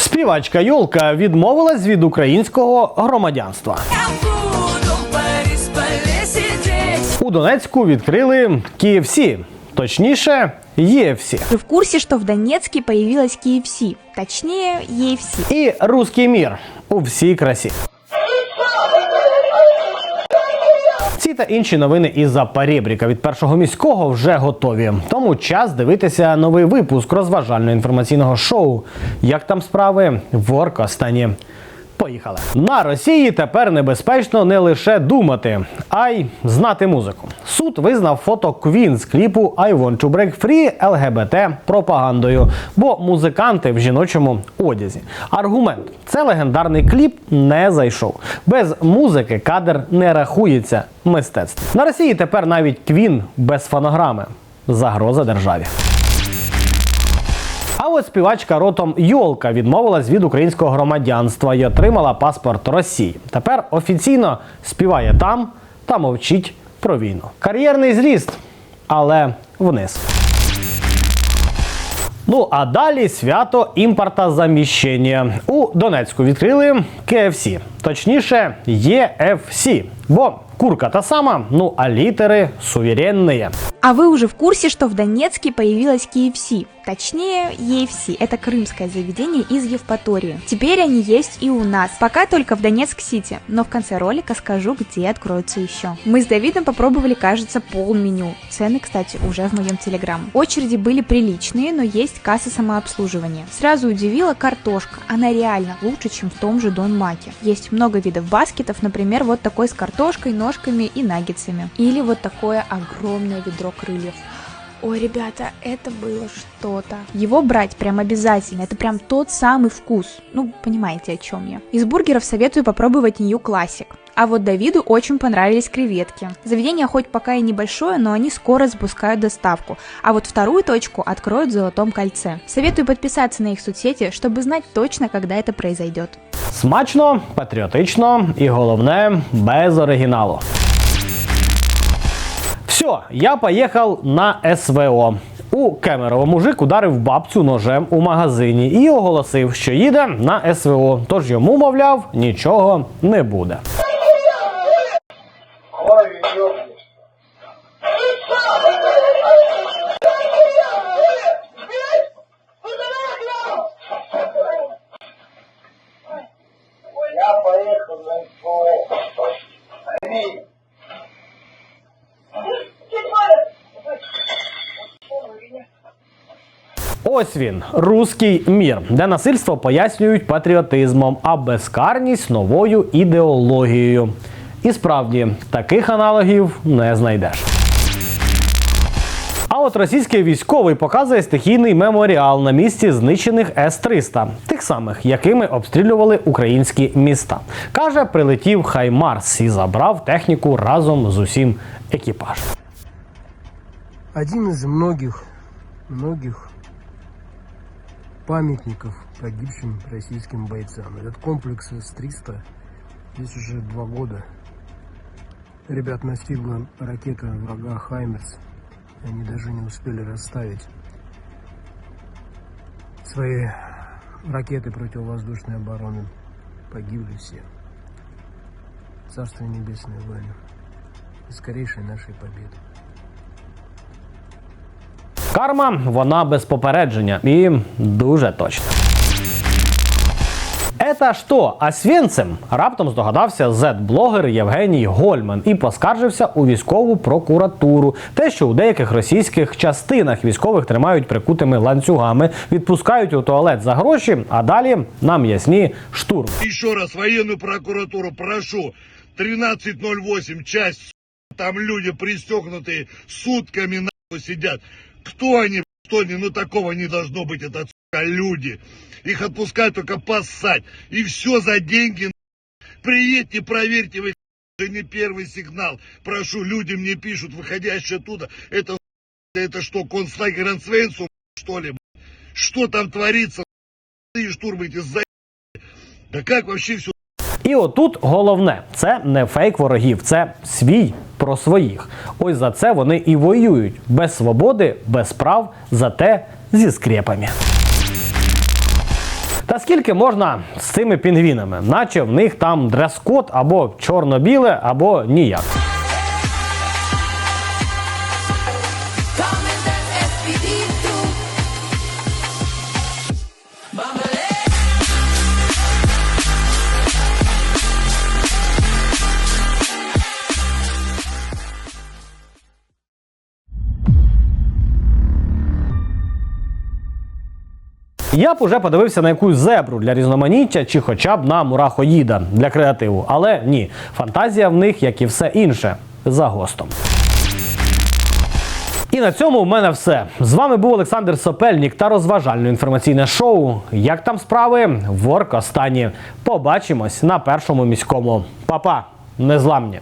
Співачка Юлка відмовилась від українського громадянства. У Донецьку відкрили KFC, точніше, ЄФСі. Вы в курсе, что в Донецке появилась KFC? Точнее, EFC. І руський мір у всій красі. Та інші новини із Запорєбріка від першого міського вже готові. Тому час дивитися новий випуск розважально-інформаційного шоу. Як там справи в Оркостані. Поїхали на Росії. Тепер небезпечно не лише думати, а й знати музику. Суд визнав фото Квін з кліпу I Want to Break Free ЛГБТ пропагандою, бо музиканти в жіночому одязі. Аргумент: це легендарний кліп не зайшов. Без музики кадр не рахується мистецтвом. На Росії тепер навіть Квін без фонограми. Загроза державі. А от співачка ротом Йолка відмовилась від українського громадянства і отримала паспорт Росії. Тепер офіційно співає там та мовчить про війну. Кар'єрний зріст, але вниз. Ну а далі свято імпортозаміщення. У Донецьку відкрили KFC, точніше, EFC. Бо курка та сама, ну а літери суверенні. А вы уже в курсе, что в Донецке появилась KFC? Точнее, EFC. Это крымское заведение из Евпатории. Теперь они есть и у нас. Пока только в Донецк-Сити. Но в конце ролика скажу, где откроются еще. Мы с Давидом попробовали, кажется, пол меню. Цены, кстати, уже в моем телеграм. Очереди были приличные, но есть касса самообслуживания. Сразу удивила картошка. Она реально лучше, чем в том же Дон Маке. Есть много видов баскетов, например, вот такой с картошкой, ножками и наггетсами. Или вот такое огромное ведро крыльев. Ой, ребята, это было что-то. Его брать прям обязательно. Это прям тот самый вкус. Ну, понимаете, о чем я. Из бургеров советую попробовать New Classic. А вот Давиду очень понравились креветки. Заведение хоть пока и небольшое, но они скоро запускают доставку. А вот вторую точку откроют в Золотом кольце. Советую подписаться на их соцсети, чтобы знать точно, когда это произойдет. Смачно, патріотично і головне без оригіналу. Все, я поїхав на СВО. У Кемерово мужик ударив бабцю ножем у магазині і оголосив, що їде на СВО. Тож йому, мовляв, нічого не буде. Ой, ёпта. Я поехал на СВО. Пойми. Ось він, руський мір, де насильство пояснюють патріотизмом, а безкарність новою ідеологією. І справді таких аналогів не знайдеш. А от російський військовий показує стихійний меморіал на місці знищених С-300, тих самих, якими обстрілювали українські міста. Каже, прилетів Хаймарс і забрав техніку разом з усім екіпажем. один из многих, многих памятников погибшим российским бойцам. Этот комплекс С-300 здесь уже два года. Ребят настигла ракета врага Хаймерс. Они даже не успели расставить свои ракеты противовоздушной обороны. Погибли все. Царство небесное воину. И скорейшей нашей победы. Карма вона без попередження і дуже точна. Ета що, Освенцим? Раптом здогадався зет-блогер Євгеній Гольман і поскаржився у військову прокуратуру. Те, що у деяких російських частинах військових тримають прикутими ланцюгами, відпускають у туалет за гроші, а далі нам ясні штурм. Еще раз военную прокуратуру прошу. 13.08, часть, там люди пристегнутые сутками нахуй сидят. Кто они, что они, ну такого не должно быть, это сука, люди. Их отпускают только поссать. И все за деньги. нахуй. Приедьте, проверьте, вы уже не первый сигнал. Прошу, люди мне пишут, выходящие оттуда. Это, это что, концлагерь Ансвейнсу, что ли? Что там творится? И штурмы эти за... Да как вообще все І отут головне це не фейк ворогів, це свій про своїх. Ось за це вони і воюють без свободи, без прав, зате зі скрепами. Та скільки можна з цими пінгвінами, наче в них там дрес-код або чорно-біле, або ніяк. Я б уже подивився на якусь зебру для різноманіття чи хоча б на мурахоїда для креативу. Але ні, фантазія в них, як і все інше, за гостом. І на цьому в мене все. З вами був Олександр Сопельнік та розважально-інформаційне шоу. Як там справи? Ворк останні. Побачимось на першому міському. Па-па, незламні.